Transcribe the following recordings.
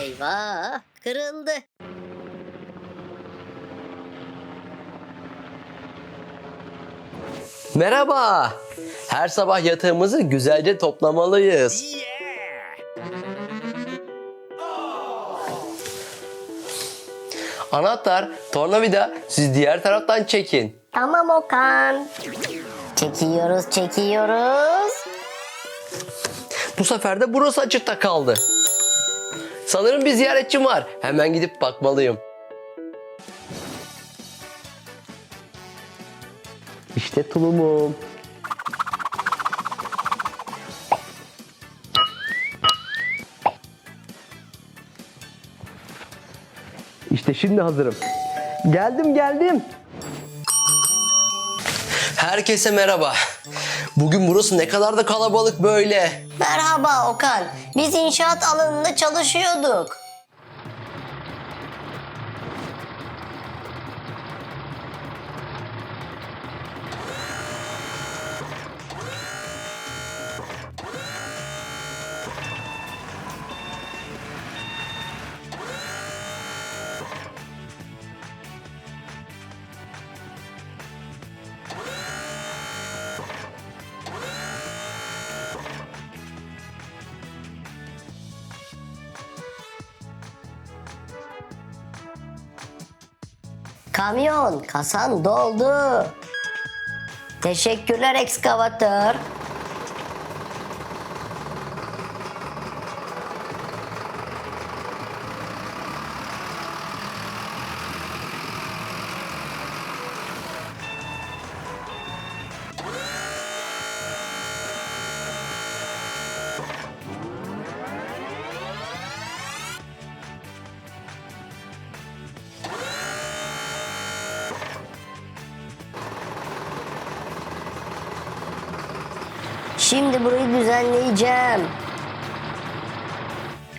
Eyvah kırıldı. Merhaba. Her sabah yatağımızı güzelce toplamalıyız. Anahtar, tornavida siz diğer taraftan çekin. Tamam Okan. Çekiyoruz çekiyoruz. Bu sefer de burası açıkta kaldı. Sanırım bir ziyaretçim var. Hemen gidip bakmalıyım. İşte tulumum. İşte şimdi hazırım. Geldim geldim. Herkese merhaba. Bugün burası ne kadar da kalabalık böyle. Merhaba Okan. Biz inşaat alanında çalışıyorduk. Kamyon, kasan doldu. Teşekkürler ekskavatör. Şimdi burayı düzenleyeceğim.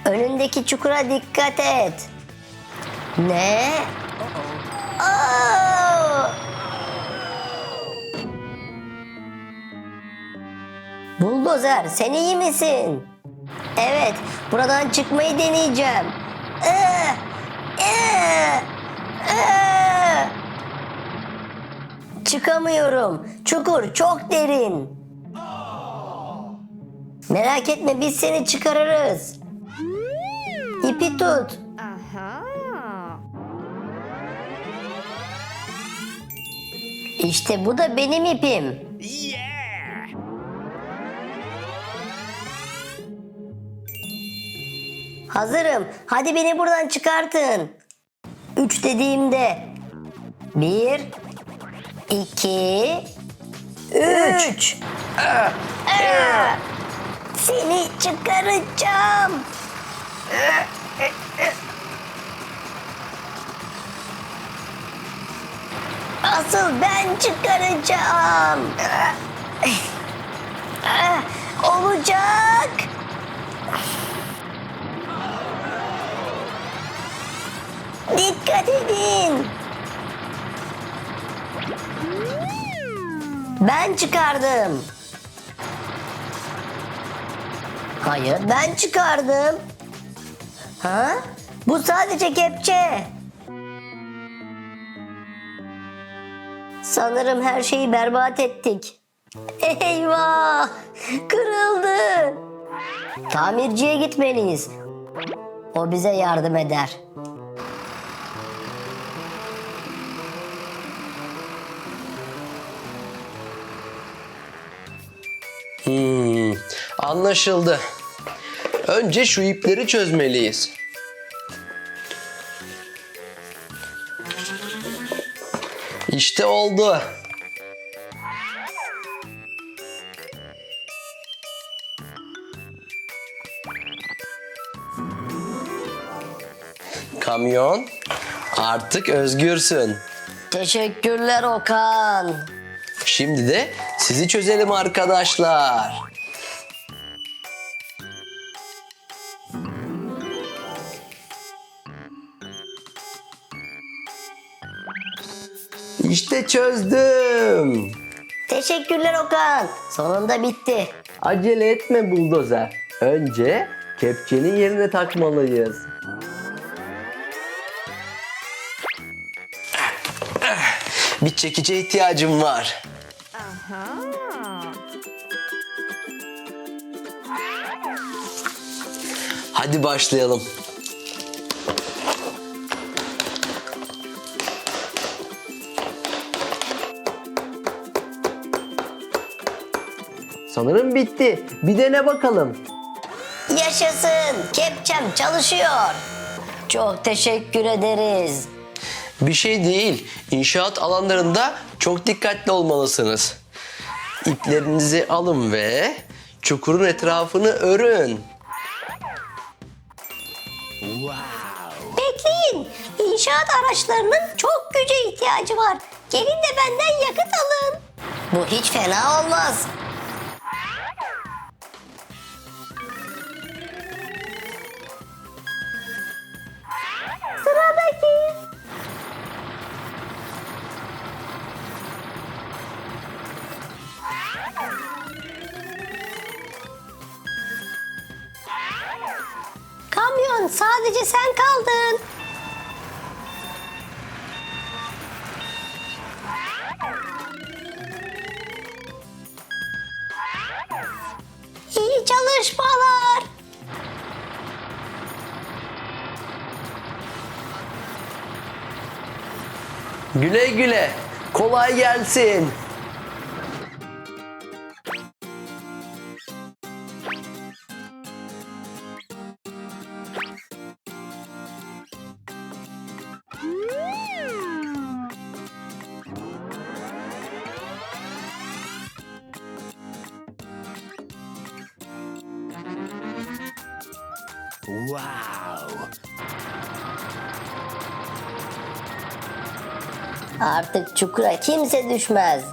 Önündeki çukura dikkat et. Ne? Aa! Buldozer sen iyi misin? Evet buradan çıkmayı deneyeceğim. Ee, ee, ee. Çıkamıyorum. Çukur çok derin. Merak etme biz seni çıkarırız. İpi tut. İşte bu da benim ipim. Hazırım. Hadi beni buradan çıkartın. Üç dediğimde. Bir, iki, üç. Aa! Seni çıkaracağım. Asıl ben çıkaracağım. Olacak. Dikkat edin. Ben çıkardım. Hayır ben çıkardım. Ha? Bu sadece kepçe. Sanırım her şeyi berbat ettik. Eyvah! Kırıldı. Tamirciye gitmeliyiz. O bize yardım eder. Hmm, anlaşıldı. Önce şu ipleri çözmeliyiz. İşte oldu. Kamyon, artık özgürsün. Teşekkürler Okan. Şimdi de sizi çözelim arkadaşlar. İşte çözdüm. Teşekkürler Okan. Sonunda bitti. Acele etme buldozer. Önce kepçenin yerine takmalıyız. Bir çekice ihtiyacım var. Hadi başlayalım. Sanırım bitti. Bir dene bakalım. Yaşasın. Kepçem çalışıyor. Çok teşekkür ederiz. Bir şey değil. İnşaat alanlarında çok dikkatli olmalısınız. İplerinizi alın ve çukurun etrafını örün. Bekleyin. İnşaat araçlarının çok güce ihtiyacı var. Gelin de benden yakıt alın. Bu hiç fena olmaz. Sadece sen kaldın. İyi çalışmalar. Güle güle. Kolay gelsin. Artık çukura kimse düşmez.